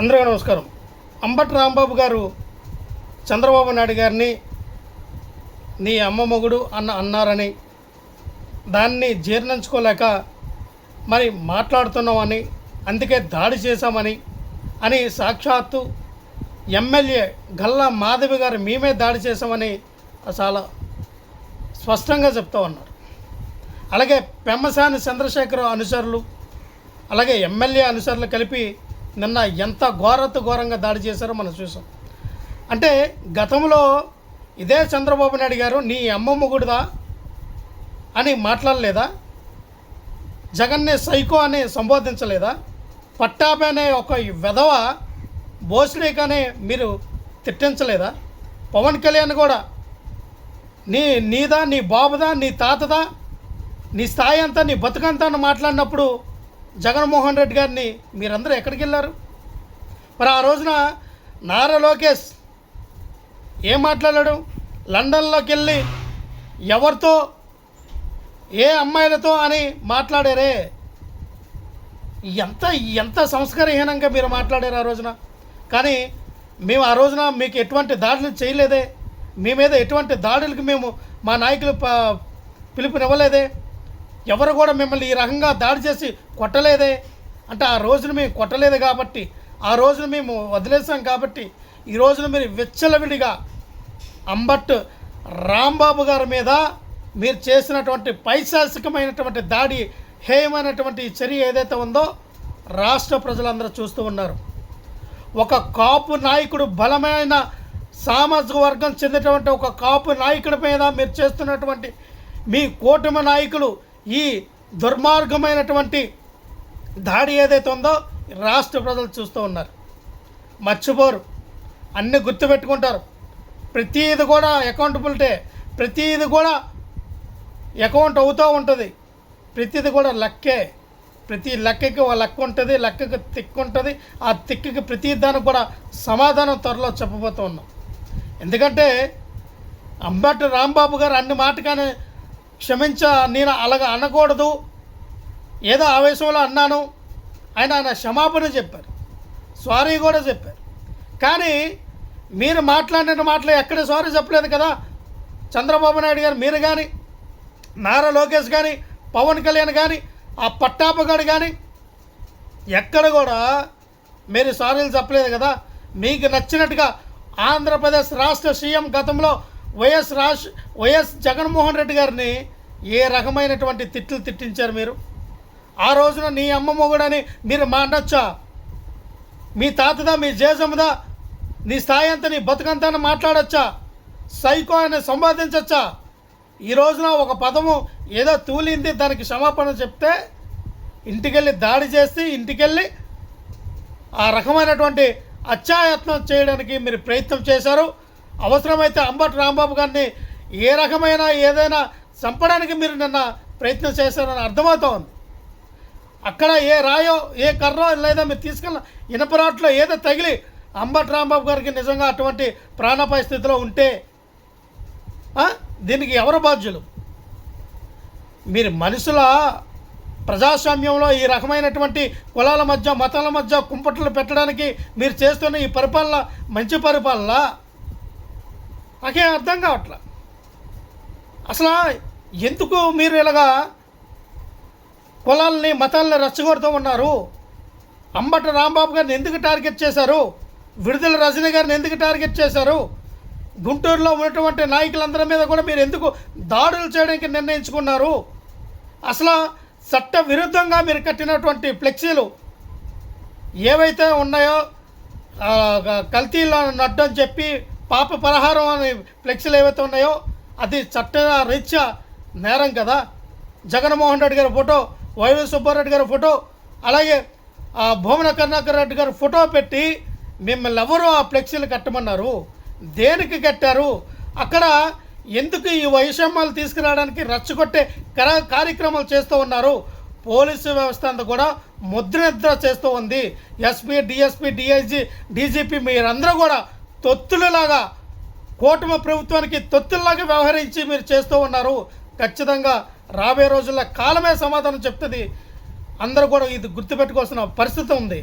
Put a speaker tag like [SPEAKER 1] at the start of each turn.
[SPEAKER 1] అందరికీ నమస్కారం. అంబటి రాంబాబు గారు చంద్రబాబు నాయుడు గారిని నీ అమ్మ మొగుడు అన్న అన్నారని దాన్ని జీర్ణించుకోలేక మరి మాట్లాడుతున్నామని అందుకే దాడి చేశామని అని సాక్షాత్తు ఎమ్మెల్యే గల్లా మాధవి గారు మేమే దాడి చేశామని చాలా స్పష్టంగా చెప్తా ఉన్నారు. అలాగే పెమ్మసాని చంద్రశేఖర్ అనుచరులు అలాగే ఎమ్మెల్యే అనుచరులు కలిపి నిన్న ఎంత ఘోరత ఘోరంగా దాడి చేశారో మనం చూసాం. అంటే గతంలో ఇదే చంద్రబాబు నాయుడు గారు నీ అమ్మమ్మ గుడిదా అని మాట్లాడలేదా? జగన్ని సైకో అని సంబోధించలేదా? పట్టాభి అనే ఒక వెధవ భోసలేకనే మీరు తిట్టించలేదా? పవన్ కళ్యాణ్ కూడా నీ నీదా నీ బాబుదా నీ తాతదా నీ స్థాయి అంతా నీ బతుకంతా అని మాట్లాడినప్పుడు జగన్మోహన్ రెడ్డి గారిని మీరందరూ ఎక్కడికి వెళ్ళారు? మరి ఆ రోజున నారా లోకేష్ ఏం మాట్లాడాడు? లండన్లోకి వెళ్ళి ఎవరితో ఏ అమ్మాయిలతో అని మాట్లాడారే? ఎంత ఎంత సంస్కారహీనంగా మీరు మాట్లాడారు ఆ రోజున? కానీ మేము ఆ రోజున మీకు ఎటువంటి దాడులు చేయలేదే? మీ మీద ఎటువంటి దాడులకు మేము మా నాయకులు పిలుపునివ్వలేదే? ఎవరు కూడా మిమ్మల్ని ఈ రకంగా దాడి చేసి కొట్టలేదే. అంటే ఆ రోజున మేము కొట్టలేదు కాబట్టి ఆ రోజున మేము వదిలేసాం కాబట్టి ఈ రోజున మీరు విచ్చలవిడిగా అంబట్ రాంబాబు గారి మీద మీరు చేసినటువంటి పైశాసికమైనటువంటి దాడి హేయమైనటువంటి చర్య ఏదైతే ఉందో రాష్ట్ర ప్రజలందరూ చూస్తూ ఉన్నారు. ఒక కాపు నాయకుడు బలమైన సామాజిక వర్గం చెందినటువంటి ఒక కాపు నాయకుడి మీద మీరు చేస్తున్నటువంటి మీ కూటమి నాయకులు ఈ దుర్మార్గమైనటువంటి దాడి ఏదైతే ఉందో రాష్ట్ర ప్రజలు చూస్తూ ఉన్నారు. మర్చిపోరు. అన్నీ గుర్తుపెట్టుకుంటారు. ప్రతీది కూడా అకౌంటబిలిటీ ప్రతీది కూడా అకౌంట్ అవుతూ ఉంటుంది. ప్రతిది కూడా లక్కే. ప్రతి లెక్కకి ఒక లెక్క ఉంటుంది లెక్కకి తిక్కు ఉంటుంది. ఆ తిక్కకి ప్రతి దానికి కూడా సమాధానం త్వరలో చెప్పబోతూ ఉన్నాం. ఎందుకంటే అంబటి రాంబాబు గారు అన్ని మాట కానీ క్షమించ నేను అలాగ అనకూడదు. ఏదో ఆవేశంలో అన్నాను. ఆయన ఆయన క్షమాపణ చెప్పారు. సారీ కూడా చెప్పారు. కానీ మీరు మాట్లాడిన మాటలు ఎక్కడ సారీ చెప్పలేదు కదా? చంద్రబాబు నాయుడు గారు మీరు కానీ నారా లోకేష్ కానీ పవన్ కళ్యాణ్ కానీ ఆ పట్టాపగాడు కానీ ఎక్కడ కూడా మీరు సారీలు చెప్పలేదు కదా? మీకు నచ్చినట్టుగా ఆంధ్రప్రదేశ్ రాష్ట్ర సీఎం గతంలో వైఎస్ రాష్ వైఎస్ జగన్మోహన్ రెడ్డి గారిని ఏ రకమైనటువంటి తిట్లు తిట్టించారు మీరు? ఆ రోజున నీ అమ్మ మొగుడని మీరు మాట్లాడచ్చా మీ తాతదా మీ జేజమ్మదా? నీ స్థాయి అంతా నీ బతుకంతా మాట్లాడచ్చా? సైకో అని సంపాదించచ్చా? ఈ రోజున ఒక పదము ఏదో తూలింది దానికి క్షమాపణ చెప్తే ఇంటికెళ్ళి దాడి చేసి ఇంటికెళ్ళి ఆ రకమైనటువంటి అత్యాయత్నం చేయడానికి మీరు ప్రయత్నం చేశారు. అవసరమైతే అంబటి రాంబాబు గారిని ఏ రకమైన ఏదైనా చంపడానికి మీరు నిన్న ప్రయత్నం చేశారని అర్థమవుతోంది. అక్కడ ఏ రాయో ఏ కర్రో లేదా మీరు తీసుకెళ్ళిన ఇనపరాట్లో ఏదో తగిలి అంబటి రాంబాబు గారికి నిజంగా అటువంటి ప్రాణపాయ స్థితిలో ఉంటే దీనికి ఎవరు బాధ్యులు? మీరు మనుషుల ప్రజాస్వామ్యంలో ఈ రకమైనటువంటి కులాల మధ్య మతాల మధ్య కుంపట్లు పెట్టడానికి మీరు చేస్తున్న ఈ పరిపాలన మంచి పరిపాలన? నాకేం అర్థం కావట్లా. అసలు ఎందుకు మీరు ఇలాగా కులాలని మతాలని రచ్చగొడుతూ ఉన్నారు? అంబట రాంబాబు గారిని ఎందుకు టార్గెట్ చేశారు? విడుదల రజనీ గారిని ఎందుకు టార్గెట్ చేశారు? గుంటూరులో ఉన్నటువంటి నాయకులందరి మీద కూడా మీరు ఎందుకు దాడులు చేయడానికి నిర్ణయించుకున్నారు? అసలు చట్ట విరుద్ధంగా మీరు కట్టినటువంటి ఫ్లెక్సీలు ఏవైతే ఉన్నాయో కల్తీలో నడ్డని చెప్పి పాప పరిహారం అనే ఫ్లెక్సీలు ఏవైతే ఉన్నాయో అది చట్ట రీత్యా నేరం కదా. జగన్మోహన్ రెడ్డి గారి ఫోటో వైవి సుబ్బారెడ్డి గారి ఫోటో అలాగే ఆ భువన కరుణాకర్ రెడ్డి గారి ఫోటో పెట్టి మిమ్మల్ని ఎవరు ఆ ఫ్లెక్సీలు కట్టమన్నారు. దేనికి కట్టారు? అక్కడ ఎందుకు ఈ వైషమ్యాలు తీసుకురావడానికి రచ్చగొట్టే కర కార్యక్రమాలు చేస్తూ ఉన్నారు. పోలీసు వ్యవస్థ అంతా కూడా ముద్రనిద్ర చేస్తూ ఉంది. ఎస్పీ డిఎస్పీ డిఐజీ డీజీపీ మీరందరూ కూడా తొత్తులలాగా కూటమి ప్రభుత్వానికి తొత్తుల్లాగా వ్యవహరించి మీరు చేస్తూ ఉన్నారు. ఖచ్చితంగా రాబోయే రోజుల్లో కాలమే సమాధానం చెప్తుంది. అందరూ కూడా ఇది గుర్తుపెట్టుకోవాల్సిన పరిస్థితి ఉంది.